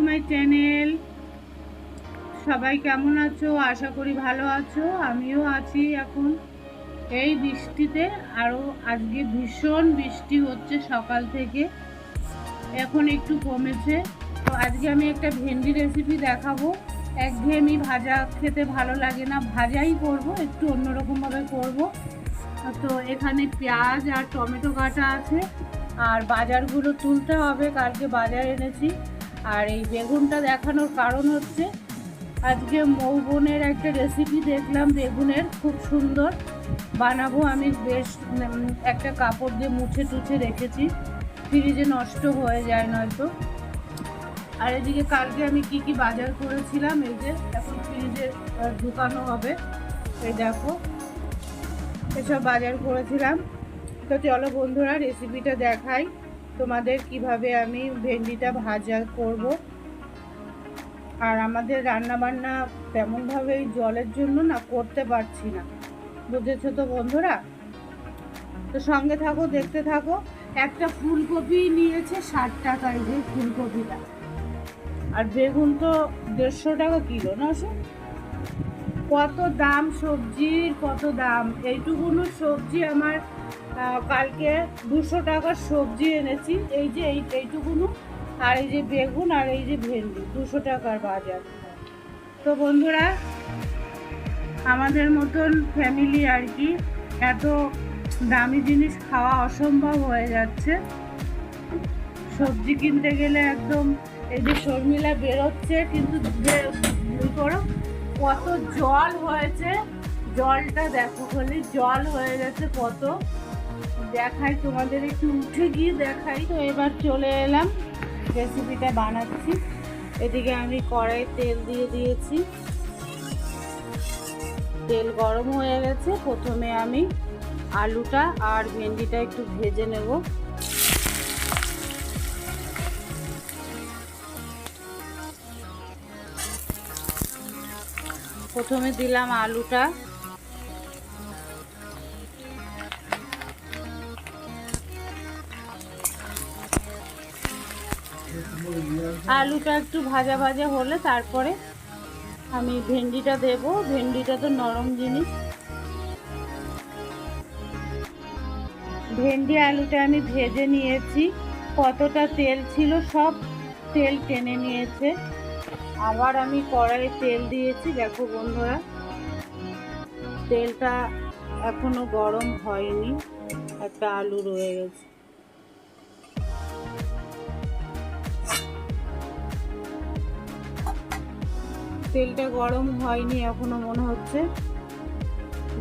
To my channel সবাই কেমন আছো? আশা করি ভালো আছো। আমিও আছি এখন। এই বৃষ্টিতে আরও আজকে ভীষণ বৃষ্টি হচ্ছে সকাল থেকে। এখন একটু কমেছে। তো আজকে আমি একটা ভেন্ডি রেসিপি দেখাবো। একঘেয়েমি ভাজা খেতে ভালো লাগে না। ভাজাই করব, একটু অন্যরকমভাবে করব। তো এখানে পেঁয়াজ আর টমেটো কাটা আছে। আর বাজারগুলো তুলতে হবে। কালকে বাজার এনেছি। আর এই বেগুনটা দেখানোর কারণ হচ্ছে আজকে মৌ বোনের একটা রেসিপি দেখলাম, বেগুনের খুব সুন্দর। বানাবো আমি বেশ একটা কাপড় দিয়ে মুছে টুছে রেখেছি। ফ্রিজে নষ্ট হয়ে যায় নয়তো। আর এদিকে কালকে আমি কি কি বাজার করেছিলাম, এই যে এখন ফ্রিজে ঢুকানো হবে। এই দেখো, এসব বাজার করেছিলাম। তো চলো বন্ধুরা রেসিপিটা দেখাই। তোমাদের কীভাবে আমি ভেন্ডিটা ভাজা করব। আর আমাদের রান্না বান্না তেমনভাবে জলের জন্য না করতে পারছি না। বুঝেছ তো বন্ধুরা? তো সঙ্গে থাকো, দেখতে থাকো। একটা ফুলকপি নিয়েছে ষাট টাকায় যে ফুলকপিটা। আর বেগুন তো দেড়শো টাকা কিলো, না কত দাম সবজির কত দাম? এইটুকুনো সবজি আমার কালকে দুশো টাকার সবজি এনেছি। এই যে এই, এইটুকুনো, আর এই যে বেগুন আর এই যে ভেন্ডি, দুশো টাকার বাজার। তো বন্ধুরা, আমাদের মতন ফ্যামিলি আর কি, এত দামি জিনিস খাওয়া অসম্ভব হয়ে যাচ্ছে। সবজি কিনতে গেলে একদম এই যে শর্মিলা বেরোচ্ছে, কিন্তু ই করো। কত জল হয়েছে। জলটা দেখো খালি জল হয়ে গেছে কত। দেখাই তোমাদের, একটু উঠে গিয়ে দেখাই। তো এবার চলে এলাম রেসিপিটা বানাচ্ছি। এদিকে আমি কড়াই তেল দিয়ে দিয়েছি। তেল গরম হয়ে গেছে। প্রথমে আমি আলুটা আর ভেন্ডিটা একটু ভেজে নেব। প্রথমে দিলাম আলুটা। আলুটা একটু ভাজা ভাজা হলে তারপরে আমি ভেন্ডিটা দেব। ভেন্ডিটা তো নরম জিনিস। ভেন্ডি আলুটা আমি ভেজে নিয়েছি। কতটা তেল ছিল সব তেল টেনে নিয়েছে। আবার আমি কড়াইয়ে তেল দিয়েছি, দেখো বন্ধুরা। তেলটা এখনও গরম হয়নি, একটা আলু রয়ে গেছে। তেলটা গরম হয়নি, এখনও মনে হচ্ছে।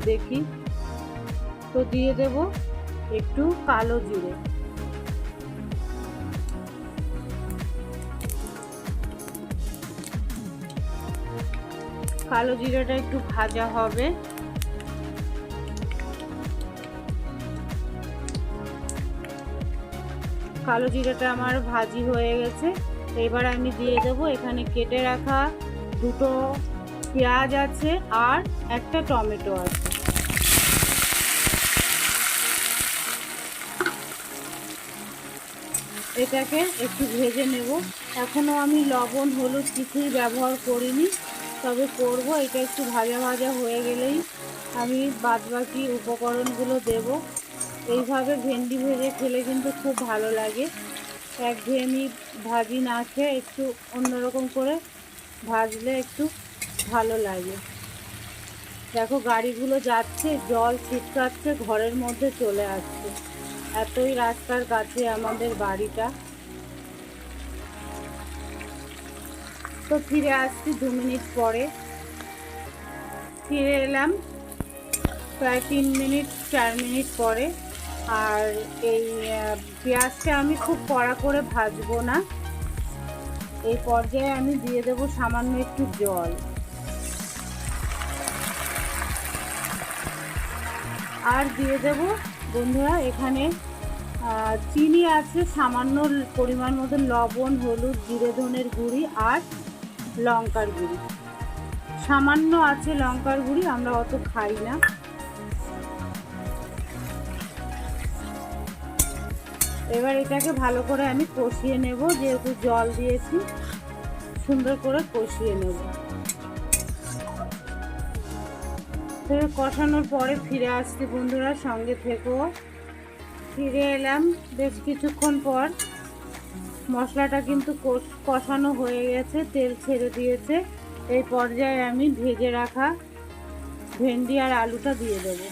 দেখি। তো দিয়ে দেব একটু কালো জিরে। কালো জিরাটা একটু ভাজা হবে। কালো জিরাটা আমার ভাজি হয়ে গেছে। এবার আমি দিয়ে দেবো এখানে কেটে রাখা দুটো পেঁয়াজ আছে আর একটা টমেটো আছে। এটাকে একটু ভেজে নেব। এখনও আমি লবণ, হলুদ কিছুই ব্যবহার করিনি। তবে করব, এটা একটু ভাজা ভাজা হয়ে গেলেই আমি বাদবাকি উপকরণগুলো দেব। এইভাবে ভেন্ডি ভেজে খেলে কিন্তু খুব ভালো লাগে। একঘেয়েমি ভাজি না খেয়ে একটু অন্যরকম করে ভাজলে একটু ভালো লাগে। দেখো গাড়িগুলো যাচ্ছে, জল ছিটকাচ্ছে, ঘরের মধ্যে চলে আসছে। এতই রাস্তার কাছে আমাদের বাড়িটা। তো ফিরে আসছি দু মিনিট পরে। ফিরে এলাম প্রায় তিন মিনিট, চার মিনিট পরে। আর এই পেঁয়াজটা আমি খুব কড়া করে ভাজবো না। এই পর্যায়ে আমি দিয়ে দেবো সামান্য একটু জল। আর দিয়ে দেব, বন্ধুরা, এখানে চিনি আছে সামান্য পরিমাণ মতো লবণ, হলুদ, জিরে, ধনের গুঁড়ি, আর লঙ্কার গুঁড়ি। সামান্য আছে লঙ্কার গুঁড়ি, আমরা অত খাই না। এবার এটাকে ভালো করে আমি কষিয়ে নেব, যেহেতু জল দিয়েছি, সুন্দর করে কষিয়ে নেব। কষানোর পরে ফিরে আসছি বন্ধুরা, সঙ্গে থেকো। ফিরে এলাম বেশ কিছুক্ষণ পর। মশলাটা কিন্তু কষ- কষানো হয়ে গেছে, তেল ছেড়ে দিয়েছে। এই পর্যায়ে আমি ভেজে রাখা ভেন্ডি আর আলুটা দিয়ে দেবো।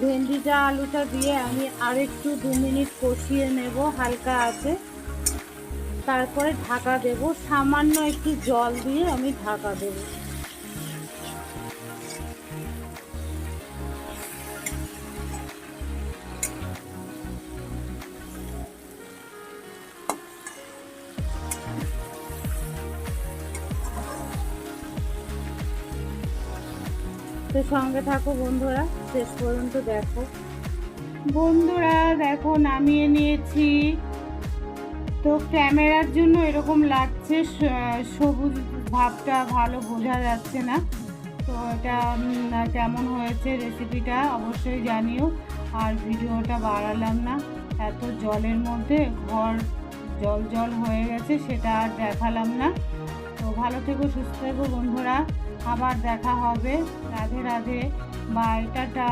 ভেন্ডিটা, আলুটা দিয়ে আমি আরেকটু দু মিনিট কষিয়ে নেব, হালকা আছে। তারপরে ঢাকা দেব। সামান্য একটু জল দিয়ে আমি ঢাকা দেব। তো সঙ্গে থাকো বন্ধুরা, শেষ পর্যন্ত দেখো। বন্ধুরা, দেখো, নামিয়ে নিয়েছি। তো ক্যামেরার জন্য এরকম লাগছে সবুজ ভাবটা ভালো বোঝা যাচ্ছে না। তো এটা কেমন হয়েছে রেসিপিটা অবশ্যই জানিও। আর ভিডিওটা বাড়ালাম না, এত জলের মধ্যে, ঘর জল জল হয়ে গেছে, সেটা আর দেখালাম না। ভালো থেকো সুস্থ থেকো বন্ধুরা। আবার দেখা হবে। রাধে রাধে। Bye tata.